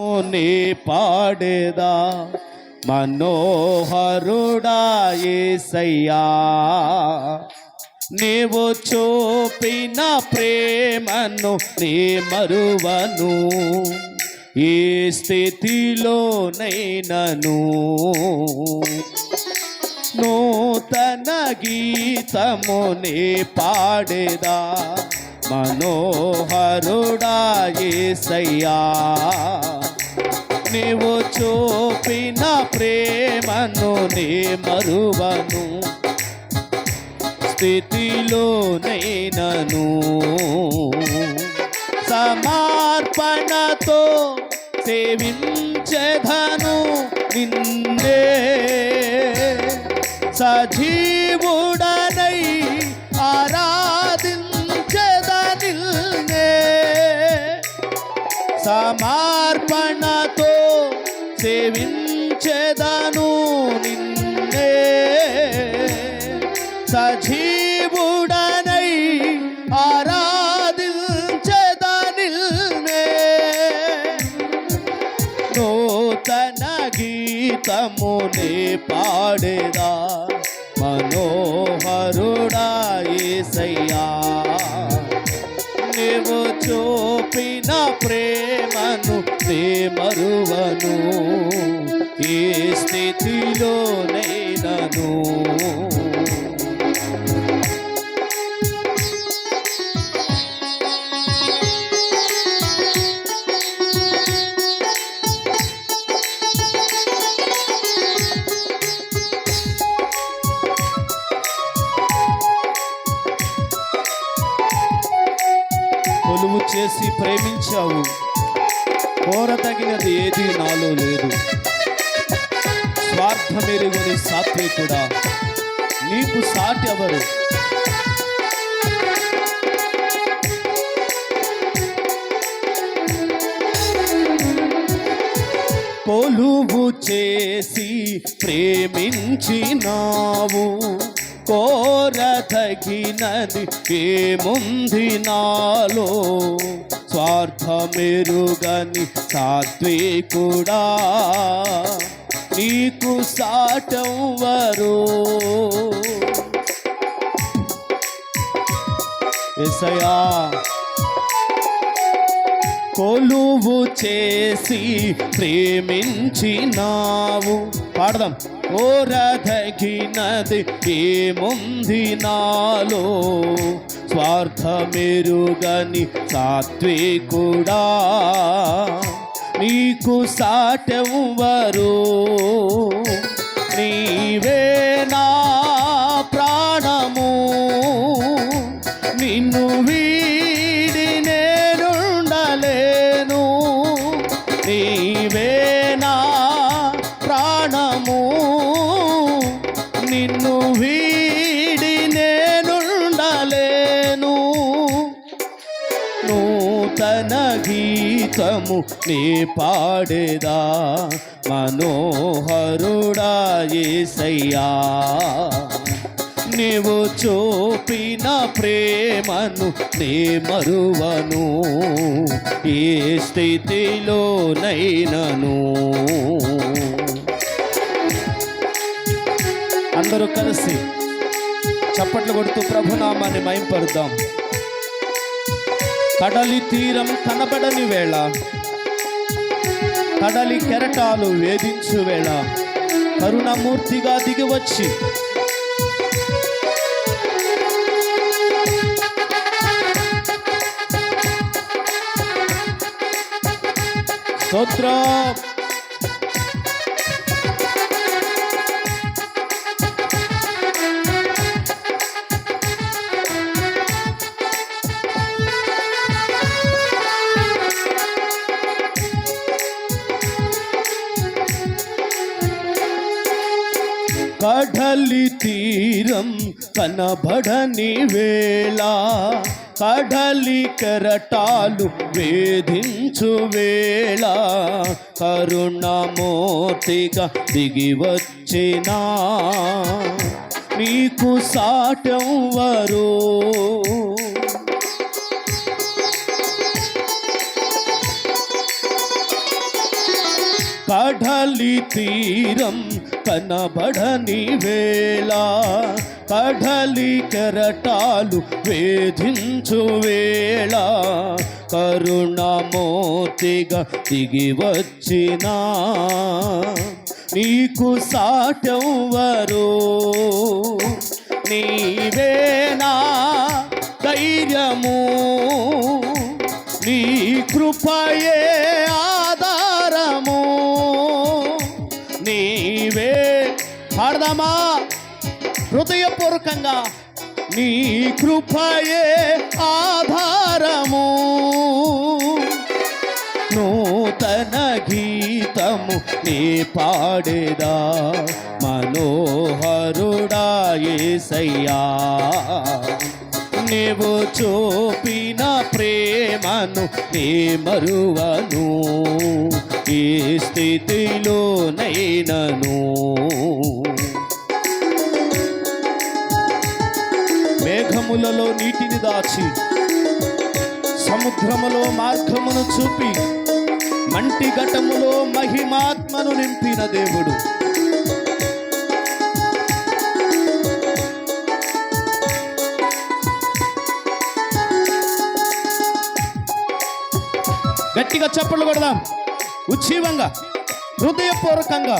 నీ పాడేదా? మనోహరుడా ఏసయ్యా నీవు చూపిన ప్రేమను నీ మరువను ఈ స్థితిలోనైనను. నూతన గీతముని పాడేదా? మనోహరుడా ఏసయ్యా నీవు చూపిన ప్రేమను నే మరువను. స్థితిలో నేనను సమర్పణతో సేవించధను నిన్నే. సజీవుడా సేవించెదను నిన్నే. సజీవుడనై ఆరాధించెదనిల్నే. నూతన గీతమునే పాడేదా మనోహరుడా ఏసయ్యా. నీవు చూపిన ప్రేమను చూస్తే మరువను ఏ స్థితిలో నేనను లేదు. స్వార్థమెరుగుని సాత్వికుడా నీకు సాటి ఎవరు? కొలువు చేసి ప్రేమించినావు. కోరతగినది ఏముంది నాలో? స్వార్థమెరుగని సాత్వికుడా నీకు సాటవరు ఎసయా కొలువు చేసి ప్రేమించినావు. పాడదాం. ఓరదగినది ఏముంది నాలో? స్వార్థమెరుగని సాత్వికుడా నీకు సాటెవ్వరు కోసము నీ పాడేదా? మనోహరుడా ఏసయ్యా నీవు చూపిన ప్రేమను నీ మరువను ఏ స్థితిలోనైనను. అందరూ కలిసి చప్పట్లు కొడుతూ ప్రభునామాన్ని మైంపరుద్దాం కడలి తీరం కనబడని వేళ కడలి కెరటాలు వేధించు వేళ కరుణమూర్తిగా దిగివచ్చి స్తోత్రం. కడలి తీరం కనబడని వేళ కడలి కెరటాలు వేధించు వేళ కరుణమూర్తిగా దిగి వచ్చినా. నీకు సాటెవ్వరు పఢలి తీరం కనబడని వేళ పఢలి కరటాలు వేధించు వేళ కరుణమోతిగా దిగి వచ్చినా నీకు సాటవరు నీవేనా ధైర్యము? నీ కృపయే పాడదామా? హృదయపూర్వకంగా నీ కృపయే ఆధారము. నూతన గీతము నీ పాడేదా? మనోహరుడా యేసయ్యా నీవు చూపిన ప్రేమను నీ మరువను ఈ స్థితిలో నైనను నీటిని దాచి సముద్రములో మార్గమును చూపి మంటి ఘటములో మహిమాత్మను నింపిన దేవుడు. గట్టిగా చప్పట్లు కొడదాం. ఉజ్జీవంగా హృదయపూర్వకంగా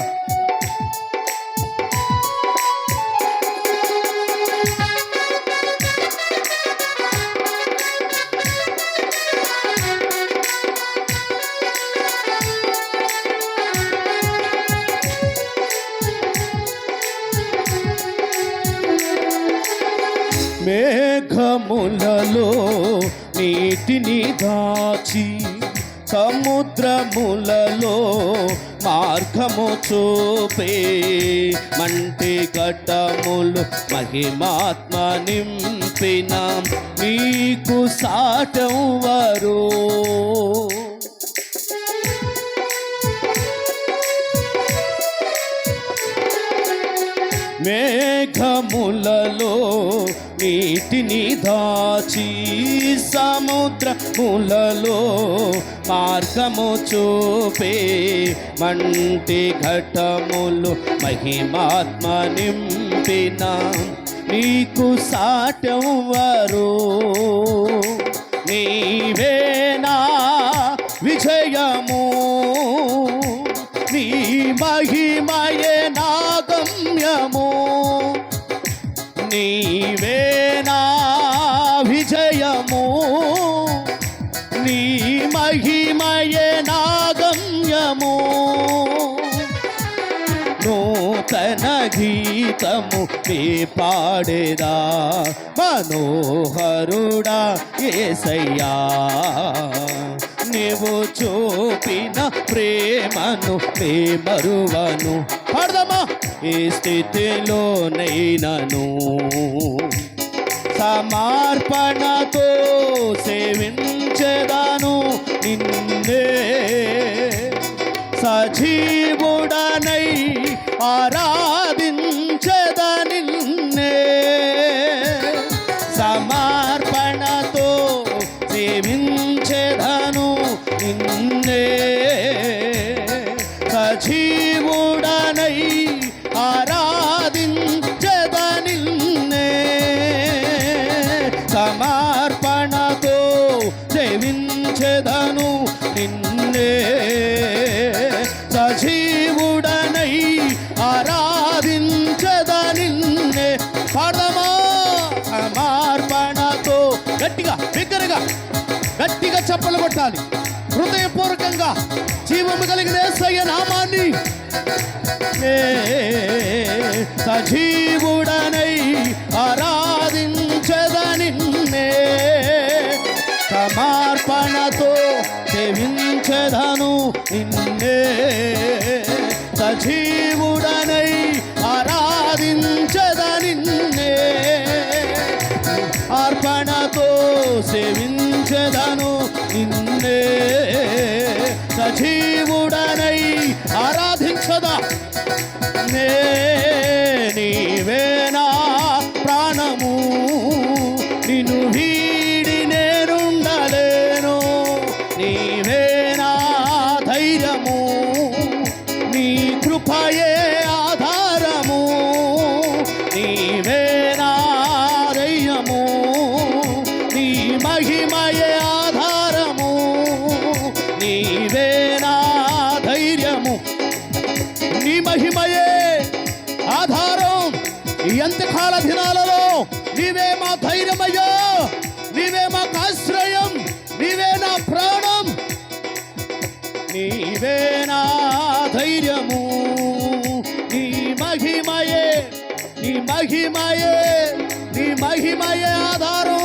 నీటిని దాచి సముద్రములలో మార్గము చూపే మంటి ఘటములు మహిమాత్మ నింపిన. నీకు సాటవరు మేఘములలో నీటిని దాచి సముద్రములలో మార్గము చూపే మంటి ఘటములు మహిమాత్మ నింపిన. నీకు సాటవరు నీవేనా విజయము? నీ మహిమయే నీ గీతము నీ పాడేదా? మనోహరుడా ఏసయ్యా నీవు చూపిన ప్రేమను నీ మరువను. పాడదామా? ఈ స్థితిలో నైనను సమర్పణతో సేవించదాను నిన్నే. సజీవుడనై ఆరా గట్టిగా కొట్టాలి హృదయపూర్వకంగా జీవము కలిగిన యేసయ్య నామాన్ని. సజీవుడనై ఆరాధించదని సమర్పణతో సేవించదను నిన్నే. మహిమయే ఆధారం.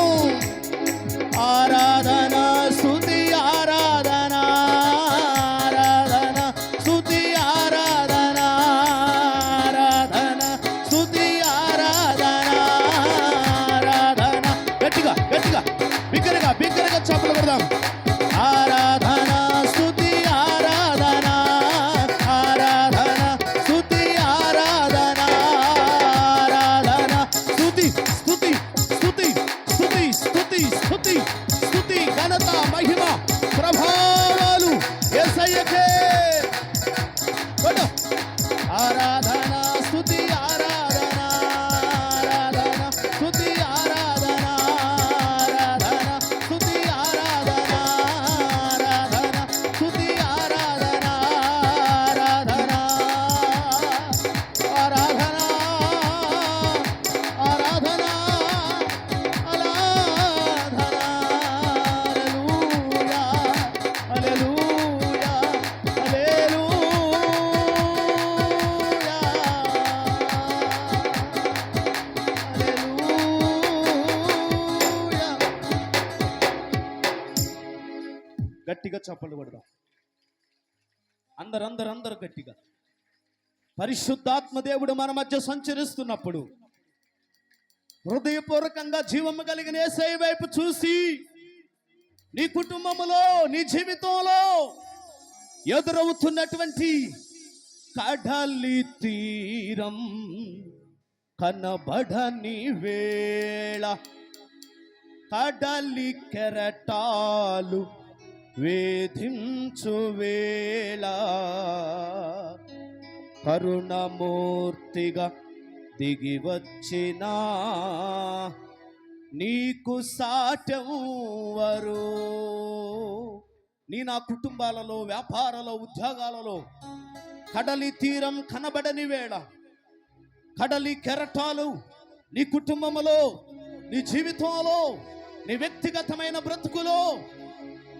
చప్పలు కొడదాం. అందరు అందరు అందరు గట్టిగా. పరిశుద్ధాత్మ దేవుడు మన మధ్య సంచరిస్తున్నప్పుడు హృదయపూర్వకంగా జీవము కలిగిన ఏసై వైపు చూసి నీ కుటుంబములో నీ జీవితంలో ఎదురవుతున్నటువంటి కడలి తీరం కనబడని వేళ కడలి కెరటాలు వేధించు వేళ. కరుణమూర్తిగా దిగి వచ్చినా నీకు సాటవరు నీ నా కుటుంబాలలో వ్యాపారాలలో ఉద్యోగాలలో కడలి తీరం కనబడని వేళ కడలి కెరటాలు నీ కుటుంబములో నీ జీవితంలో నీ వ్యక్తిగతమైన బ్రతుకులో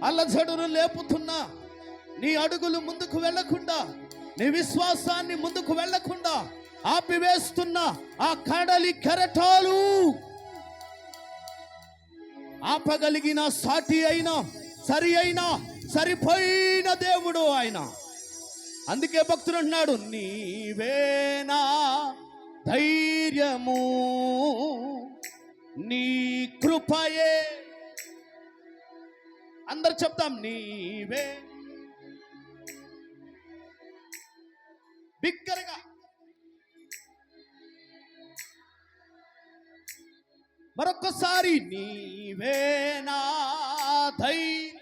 అల్లజడును లేపుతున్నా. నీ అడుగులు ముందుకు వెళ్ళకుండా నీ విశ్వాసాన్ని ముందుకు వెళ్ళకుండా ఆపివేస్తున్న ఆ కడలి కెరటాలు. ఆపగలిగిన సాటి అయినా సరి అయినా సరిపోయిన దేవుడు ఆయన. అందుకే భక్తుడు అంటున్నాడు నీవేనా ధైర్యము? నీ కృపయే అందరు చెప్తాం నీవే. బిగ్గరగా. మరొకసారి నీవేనా ధైర్యం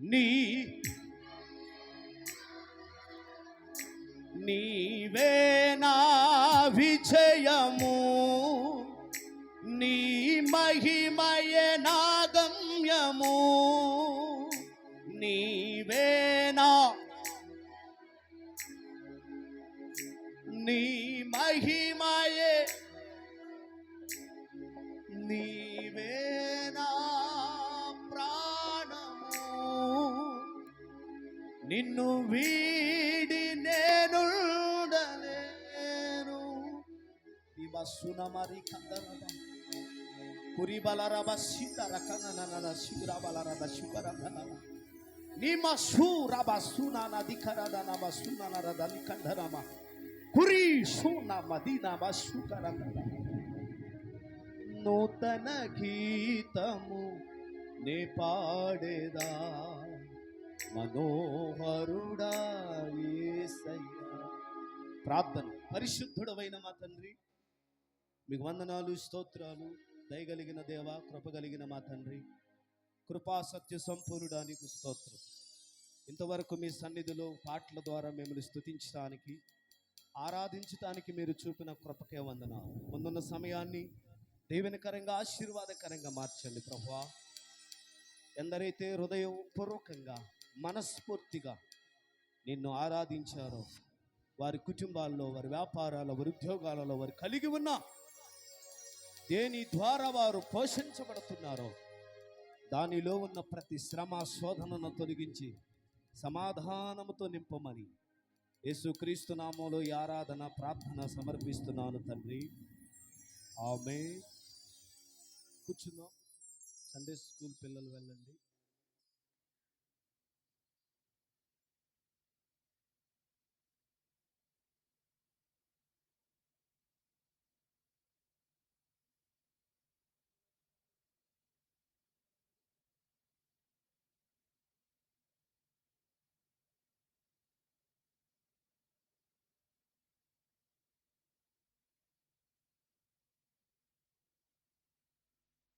నీ నీవేనా విజయము. నీ మహిమయే నాగమ్యము నీవేనా? నీ మహిమయే నీవేనా ప్రాణము? నిన్ను వీడి నేనుండలేను. సునమరి కందరబ నూతన గీతము నే పాడేదా మనోహరుడా ప్రార్థన పరిశుద్ధుడవైన మా తండ్రి మీకు వందనాలు స్తోత్రాలు దయగలిగిన దేవ కృపగలిగిన మా తండ్రి. కృపా సత్య సంపూర్ణుడా స్తోత్రం. ఇంతవరకు మీ సన్నిధిలో పాటల ద్వారా మిమ్మల్ని స్థుతించడానికి ఆరాధించడానికి మీరు చూపిన కృపకే వందన ముందున్న సమయాన్ని దీవెనకరంగా ఆశీర్వాదకరంగా మార్చండి ప్రభువా. ఎందరైతే హృదయపూర్వకంగా మనస్ఫూర్తిగా నిన్ను ఆరాధించారో వారి కుటుంబాల్లో వారి వ్యాపారాల్లో వారి ఉద్యోగాలలో వారు కలిగి ఉన్న దేని ద్వారా వారు పోషించబడుతున్నారో దానిలో ఉన్న ప్రతి శ్రమ శోధనను తొలగించి సమాధానముతో నింపమని యేసుక్రీస్తు నామంలో ఈ ఆరాధన ప్రార్థన సమర్పిస్తున్నాను తండ్రి. ఆమె కూర్చుందాం. సండే స్కూల్ పిల్లలు వెళ్ళండి.